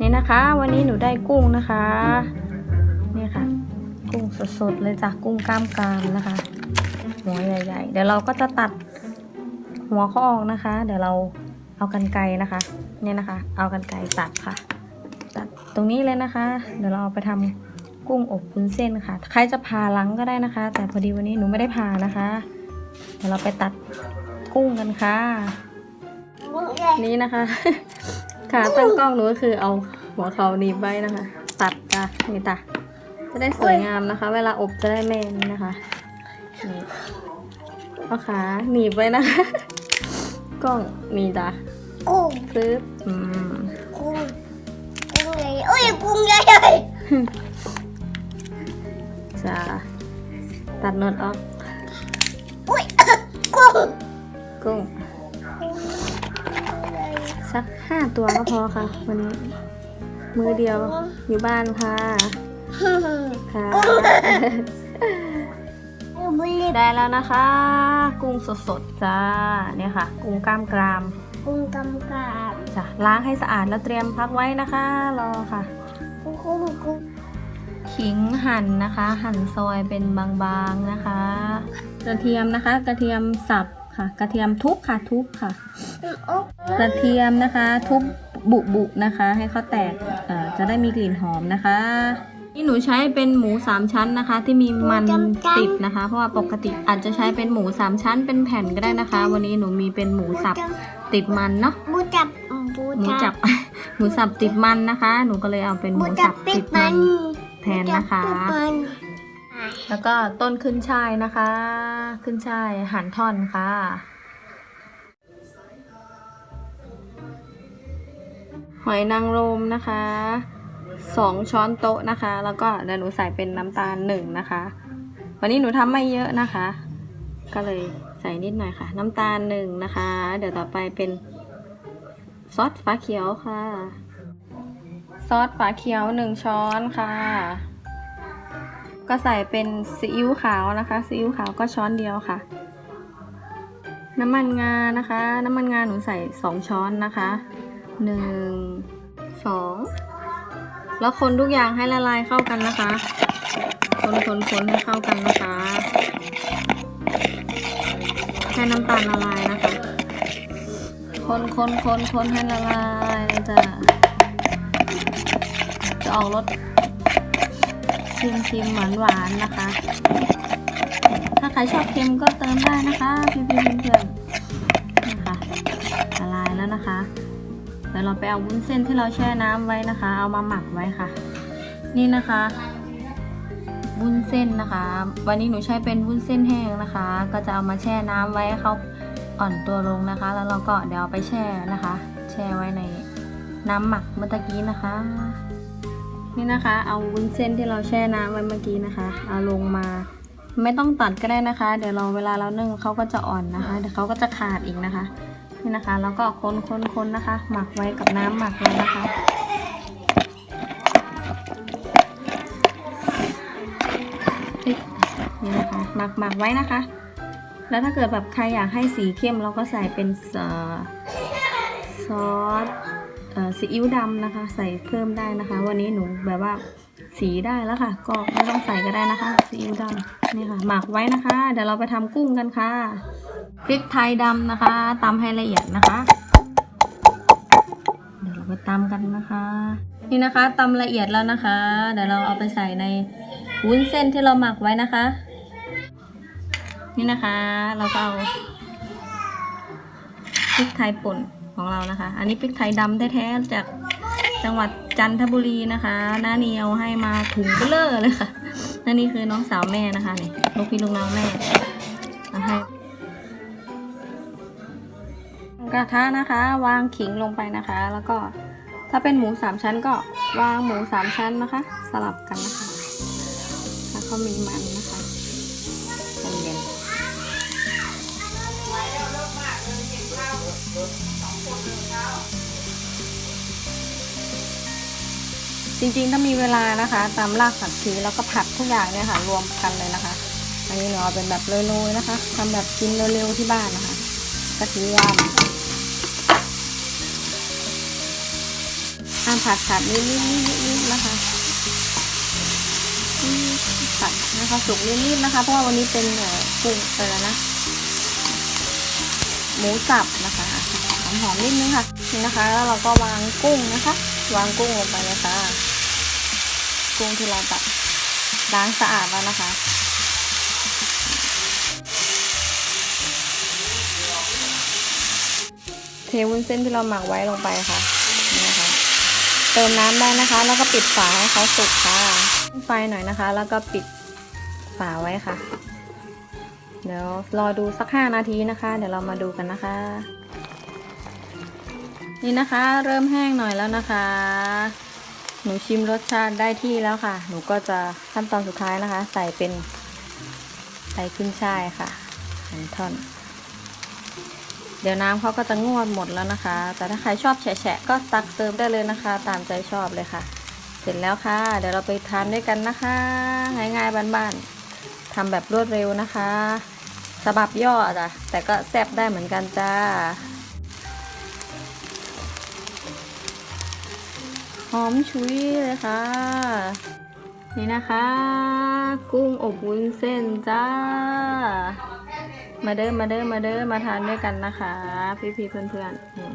นี่นะคะ วันนี้หนูได้กุ้งนะคะ นี่ค่ะ กุ้งสดๆเลยจ้ะกุ้งกล้ามกรามนะคะ หัวใหญ่ๆ เดี๋ยวเราก็จะตัดหัวเขาออกนะคะ เดี๋ยวเราเอากันไกรนะคะ เนี่ยนะคะ เอากันไกรตัดค่ะ ตัดตรงนี้เลยนะคะ เดี๋ยวเราเอาไปทำกุ้งอบวุ้นเส้นค่ะ ใครจะผ่าลังก็ได้นะคะ แต่พอดีวันนี้หนูไม่ได้ผ่านะคะ เดี๋ยวเราไปตัดกุ้งกันค่ะ นี่นะคะ ขาตั้งกล้องหนูก็คือเอาหัวเขาหนีบไว้นะคะ ตัดจ้ะนี่ตาจะได้สวยงามนะคะ เวลาอบจะได้แม่นนะคะนี่เอาขาหนีบไว้นะคะ กล้องนี่จ้ะกุ้งปึ๊บอืมกุ้งกุ้งใหญ่โอ้ยกุ้งใหญ่ใหญ่จะตัดนดออกอุ้ยกุ้งกุ้ง สักห้าตัวก็พอค่ะ วันนี้ มือเดียวอยู่บ้านค่ะค่ะบุรีได้แล้วนะคะ กุ้งสดๆจ้าเนี่ยค่ะ กุ้งกล้ามกรามกุ้งกำกับจ้ะล้างให้สะอาดแล้วเตรียมพักไว้นะคะ รอค่ะกุ้งกุ้งกุ้งขิงหั่นนะคะ หั่นซอยเป็นบางๆนะคะ กระเทียมนะคะ กระเทียมสับ ค่ะ กระเทียมทุบค่ะทุบค่ะโอ้กระเทียมนะคะ ทุบบุบุๆนะคะ ให้เขาแตกเอ่อจะได้มีกลิ่นหอมนะคะนี่หนูใช้เป็นหมูสามชั้นนะคะ ที่มีมันติดนะคะ เพราะว่าปกติอาจจะใช้เป็นหมูสามชั้น เป็นแผ่นก็ได้นะคะ วันนี้หนูมีเป็นหมูสับติดมันเนาะบูจับบูหมูจัจับบหมูสับติดมันนะคะ หนูก็เลยเอาเป็นหบูมูจัสับบปิติดดมัมันนแทนนะคะบูจับปิดมัน แล้วก็ต้นขึ้นช่ายนะคะ ขึ้นช่ายหั่นท่อนค่ะ หอยนางรมนะคะสองช้อนโต๊ะนะคะ แล้วก็เดี๋ยวหนูใส่เป็นน้ำตาลหนึ่งนะคะ วันนี้หนูทำไม่เยอะนะคะ ก็เลยใส่นิดหน่อยค่ะ น้ำตาลหนึ่งนะคะ เดี๋ยวต่อไปเป็นซอสฟ้าเขียวค่ะ ซอสฟ้าเขียวหนึ่งช้อนค่ะ ก็ใส่เป็นซีอิ๊วขาวนะคะซีอิ๊วขาวก็ช้อนเดียวค่ะ น้ำมันงานะคะ น้ำมันงาหนูใส่สองช้อนนะคะหนึ่งสองแล้วคนทุกอย่างให้ละลายเข้ากันนะคะ คนคนคนให้เข้ากันนะคะให้น้ำตาลละลายนะคะ คนคนคนคนให้ละลายจะจะออกรส ชิมชิมหวานหวานๆนะคะ ถ้าใครชอบเค็มก็เติมได้นะคะพี่พี่เพื่อนๆนะคะละลายแล้วนะคะเดี๋ยวเราไปเอาวุ้นเส้นที่เราแช่น้ำไว้นะคะ เอามาหมักไว้ค่ะ นี่นะคะวุ้นเส้นนะคะ วันนี้หนูใช้เป็นวุ้นเส้นแห้งนะคะ ก็จะเอามาแช่น้ำไว้ให้เขาอ่อนตัวลงนะคะ แล้วเราก็เดี๋ยวเอาไปแช่นะคะ แช่ไว้ในน้ำหมักเมื่อกี้นะคะ นี่นะคะ เอาวุ้นเส้นที่เราแช่น้ำไว้เมื่อกี้นะคะ เอาลงมา ไม่ต้องตัดก็ได้นะคะ เดี๋ยวเราเวลาเรานึ่งเขาก็จะอ่อนนะคะ เดี๋ยวเขาก็จะขาดอีกนะคะ นี่นะคะ แล้วก็คนคนคนนะคะ หมักไว้กับน้ำหมักเลยนะคะนี่นะคะหมักหมักไว้นะคะ แล้วถ้าเกิดแบบใครอยากให้สีเข้มเราก็ใส่เป็นซอส ซีอิ๊วดำนะคะ ใส่เพิ่มได้นะคะ วันนี้หนูแบบว่าสีได้แล้วค่ะ ก็ไม่ต้องใส่ก็ได้นะคะซีอิ๊วดำนี่ค่ะหมักไว้นะคะ เดี๋ยวเราไปทำกุ้งกันค่ะพริกไทยดำนะคะตำให้ละเอียดนะคะ เดี๋ยวเราไปตำกันนะคะ นี่นะคะตำละเอียดแล้วนะคะ เดี๋ยวเราเอาไปใส่ในวุ้นเส้นที่เราหมักไว้นะคะ นี่นะคะ เราก็เอาพริกไทยป่น ของเรานะคะ อันนี้พริกไทยดำแท้ๆจากจังหวัดจันทบุรีนะคะน้าเนียวให้มาถุงเบลอเลยค่ะนี่คือน้องสาวแม่นะคะนี่ลูกพี่ลูกน้องแม่เอาให้กระทะนะคะ วางขิงลงไปนะคะ แล้วก็ถ้าเป็นหมูสามชั้นก็วางหมูสามชั้นนะคะ สลับกันนะคะถ้าเขามีมันนะคะเย็น จริงๆ ถ้ามีเวลานะคะตามรากผักชีแล้วก็ผัดทุกอย่างเนี่ยค่ะ รวมกันเลยนะคะ อันนี้หนูเอาเป็นแบบโรยๆนะคะทำแบบกินเร็วๆที่บ้านนะคะกระเทียมอาผัดผัดนิดนิดนิดนิดนะคะผัดนะคะสุกนิดนิดนะคะ เพราะว่าวันนี้เป็นกุ้งอะไรนะหมูสับนะคะ หอมหอมนิดนึงค่ะนี่นะคะ แล้วเราก็วางกุ้งนะคะ วางกุ้งลงไปเลยค่ะ กุ้งที่เราตัดล้างสะอาดแล้วนะคะเทวุ้นเส้นที่เราหมักไว้ลงไปค่ะนี่นะคะ เติมน้ำได้นะคะ แล้วก็ปิดฝาให้เขาสุกค่ะไฟหน่อยนะคะ แล้วก็ปิดฝาไว้ค่ะ เดี๋ยวรอดูสักห้านาทีนะคะ เดี๋ยวเรามาดูกันนะคะ นี่นะคะ เริ่มแห้งหน่อยแล้วนะคะ หนูชิมรสชาติได้ที่แล้วค่ะ หนูก็จะขั้นตอนสุดท้ายนะคะ ใส่เป็นใส่ขึ้นช่ายค่ะหั่นท่อน เดี๋ยวน้ำเขาก็จะงวดหมดแล้วนะคะ แต่ถ้าใครชอบแฉะก็ตักเติมได้เลยนะคะ ตามใจชอบเลยค่ะ เสร็จแล้วค่ะ เดี๋ยวเราไปทานด้วยกันนะคะง่ายๆบ้านๆทำแบบรวดเร็วนะคะสบับย่อจ้ะแต่ก็แซ่บได้เหมือนกันจ้า หอมชุยเลยค่ะ นี่นะคะ กุ้งอบวุ้นเส้นจ้า มาเด้อมาเด้อมาเด้อมาทานด้วยกันนะคะ พี่ๆเพื่อนๆอืม